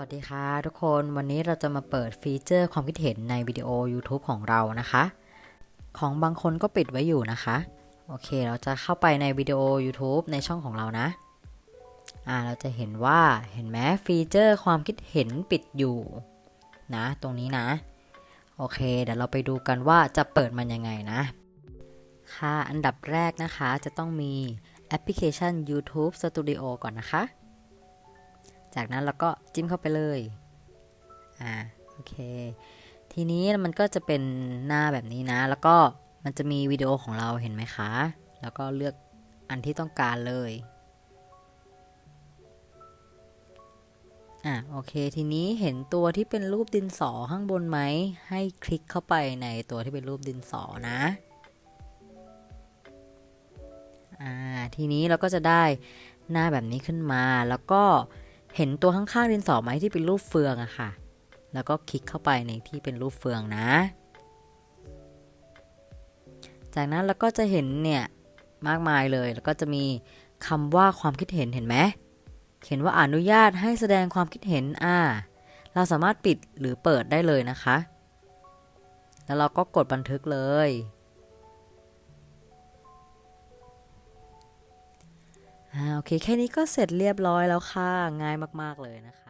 วัสดีค่ะทุกคนวันนี้เราจะมาเปิดฟีเจอร์ความคิดเห็นในวิดีโอ YouTube ของเรานะคะ ของบางคนก็ปิดไว้อยู่นะคะ โอเคเราจะเข้าไปในวิดีโอ YouTube ในช่องของเรานะอ่าเราจะเห็นว่าเห็นไหมฟีเจอร์ความคิดเห็นปิดอยู่นะ ตรงนี้นะ โอเค เดี๋ยวเราไปดูกันว่าจะเปิดมันยังไงนะ ค่ะอันดับแรกนะคะจะต้องมีแอปพลิเคชัน YouTube Studio ก่อนนะคะ จากนั้นเราก็จิ้มเข้าไปเลย อ่า โอเค ทีนี้มันก็จะเป็นหน้าแบบนี้นะ แล้วก็มันจะมีวิดีโอของเราเห็นไหมคะ แล้วก็เลือกอันที่ต้องการเลย อะ โอเค ทีนี้เห็นตัวที่เป็นรูปดินสอข้างบนไหม ให้คลิกเข้าไปในตัวที่เป็นรูปดินสอนะอ่าทีนี้เราก็จะได้หน้าแบบนี้ขึ้นมา แล้วก็ เห็นตัวข้างๆดินสอไหมที่เป็นรูปเฟืองอะค่ะ แล้วก็คลิกเข้าไปในที่เป็นรูปเฟืองนะ จากนั้นเราก็จะเห็นเนี่ยมากมายเลย แล้วก็จะมีคำว่าความคิดเห็นเห็นไหมเขียนว่าอนุญาตให้แสดงความคิดเห็นอ่าเราสามารถปิดหรือเปิดได้เลยนะคะ แล้วเราก็กดบันทึกเลย อ่าโอเคแค่นี้ก็เสร็จเรียบร้อยแล้วค่ะ ง่ายมากๆเลยนะคะ